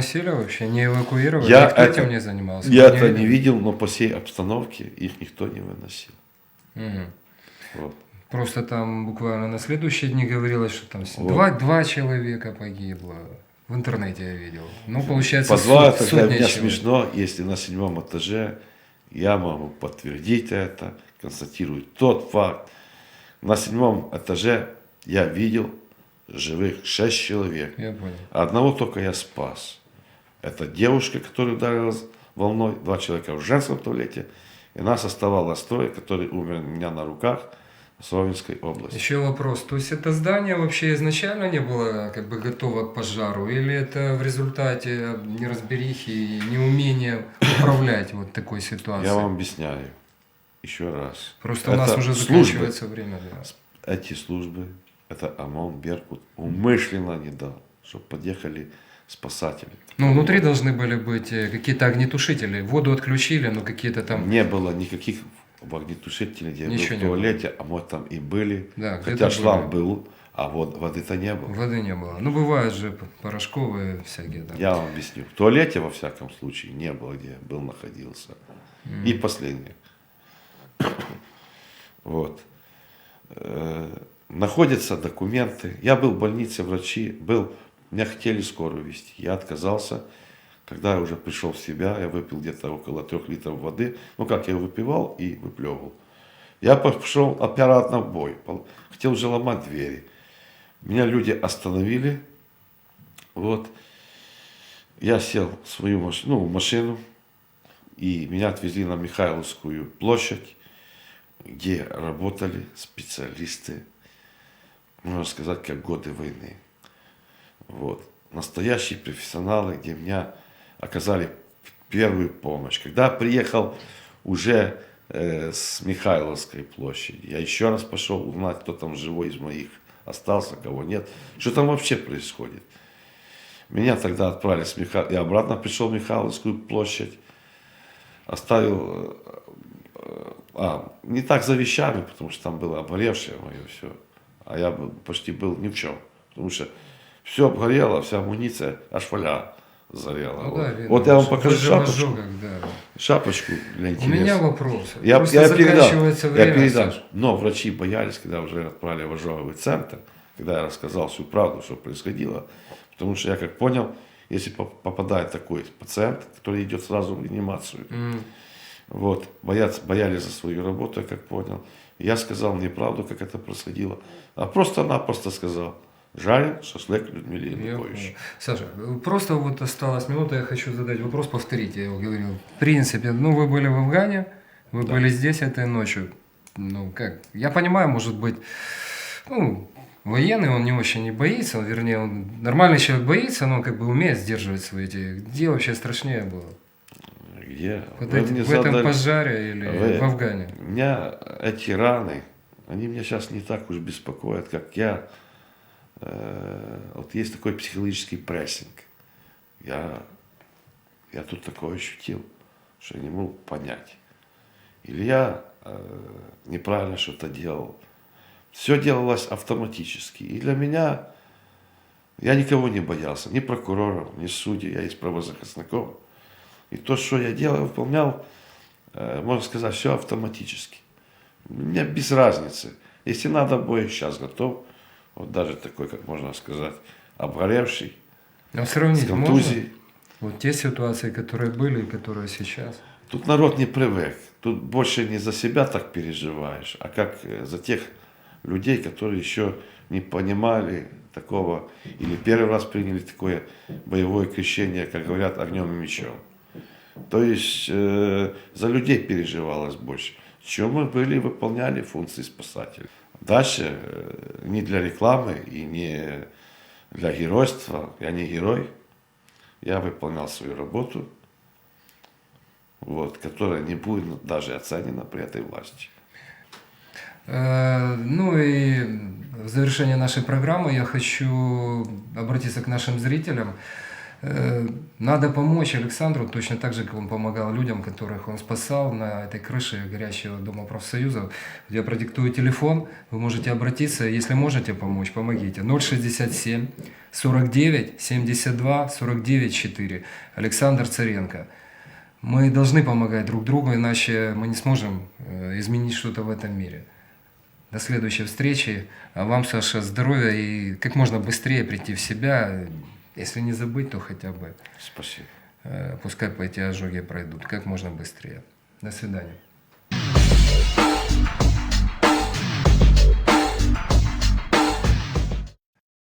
выносили вообще, не эвакуировали? Я Никто это- этим не занимался? Я это не видел, но по всей обстановке их никто не выносил. Мгм. Вот. Просто там буквально на следующие дни говорилось, что там Вот. два, два человека погибло. В интернете я видел. Ну, получается, По два сот- это для сотня меня человек. смешно, если на седьмом этаже я могу подтвердить это, констатировать тот факт. На седьмом этаже я видел живых шесть человек. Я понял. Одного только я спас. Это девушка, которая ударилась волной, два человека в женском туалете, и нас оставалось трое, которые умерли у меня на руках в Ровенской области. Еще вопрос. То есть это здание вообще изначально не было как бы готово к пожару? Или это в результате неразберихи и неумения управлять вот такой ситуацией? Я вам объясняю еще раз. Просто у нас Это уже службы. заканчивается время. Да. Эти службы, это ОМОН, Беркут, умышленно не дал, чтобы подъехали спасатели. Ну, внутри должны были быть э, какие-то огнетушители. Воду отключили, но какие-то там... Не было никаких огнетушителей, где я был Ничего в не было. туалете, а может там и были. Да, Хотя шланг были. был, а вот воды-то не было. Воды не было. Ну, бывают же порошковые всякие. Да. Я вам объясню. В туалете, во всяком случае, не было, где был, находился. И последнее. Вот. Э, Находятся документы. Я был в больнице, врачи, был, меня хотели скорую вести. Я отказался. Когда я уже пришел в себя, я выпил где-то около трех литров воды. Ну, как я выпивал и выплевывал. Я пошел аппаратно в бой. Хотел уже ломать двери. Меня люди остановили. Вот. Я сел в свою машину, ну, в машину, и меня отвезли на Михайловскую площадь, где работали специалисты, можно сказать, как годы войны. Вот. Настоящие профессионалы, где меня оказали первую помощь. Когда приехал уже э, с Михайловской площади, я еще раз пошел узнать, кто там живой из моих остался, кого нет, что там вообще происходит. Меня тогда отправили с Миха... Я обратно пришел в Михайловскую площадь, оставил... э, э, А, не так за вещами, потому что там было обгоревшее мое все. А я почти был ни в чем. Потому что все обгорело, вся амуниция, аж фоля зарела. Ну вот. да, видно, Вот я вам покажу шапочку, ожогах, да. шапочку для У интереса. меня вопрос. Я, Просто я передам, заканчивается я время. передам. Но врачи боялись, когда уже отправили в ожоговый центр, когда я рассказал всю правду, что происходило. Потому что я как понял, если поп- попадает такой пациент, который идет сразу в реанимацию, М. вот, боятся, боялись за свою работу, я как понял. Я сказал неправду, как это происходило, а просто-напросто сказал, жарен шашлык Людмиле Янукович. Саша, просто вот осталась минута, я хочу задать вопрос, повторить, я его говорил. В принципе, ну вы были в Афгане, вы были здесь этой ночью. Ну как, я понимаю, может быть, ну, военный, он не очень не боится, он, вернее, он нормальный человек боится, но как бы умеет сдерживать свои эти. Где вообще страшнее было? Где? Вот эти- в этом задали- пожаре или Вы- в Афгане? У меня эти раны, они меня сейчас не так уж беспокоят, как я. Э, вот есть такой психологический прессинг. Я, я тут такое ощутил, что я не мог понять. Или я э, неправильно что-то делал. Все делалось автоматически. И для меня я никого не боялся, ни прокуроров, ни судей, я из правозахисников. И то, что я делал, выполнял, э, можно сказать, все автоматически. Мне без разницы. Если надо бой, сейчас готов. Вот даже такой, как можно сказать, обгоревший, Но с сравнить можно? Вот те ситуации, которые были и которые сейчас. Тут народ не привык. Тут больше не за себя так переживаешь, а как э, за тех людей, которые еще не понимали такого или первый раз приняли такое боевое крещение, как говорят, огнем и мечом. То есть э, за людей переживалось больше. Чем мы были, выполняли функции спасателей. Дальше э, не для рекламы и не для геройства. Я не герой. Я выполнял свою работу вот, которая не будет даже оценена при этой власти. Э, Ну и в завершение нашей программы я хочу обратиться к нашим зрителям. Э, Надо помочь Александру точно так же, как он помогал людям, которых он спасал на этой крыше горящего дома профсоюзов. Я продиктую телефон, вы можете обратиться, если можете помочь, помогите. 067 49 72 49 4. Александр Царенко. Мы должны помогать друг другу, иначе мы не сможем э, изменить что-то в этом мире. До следующей встречи. А вам, Саша, здоровья и как можно быстрее прийти в себя. Если не забыть, то хотя бы Спасибо. э, пускай по эти ожоги пройдут как можно быстрее. До свидания.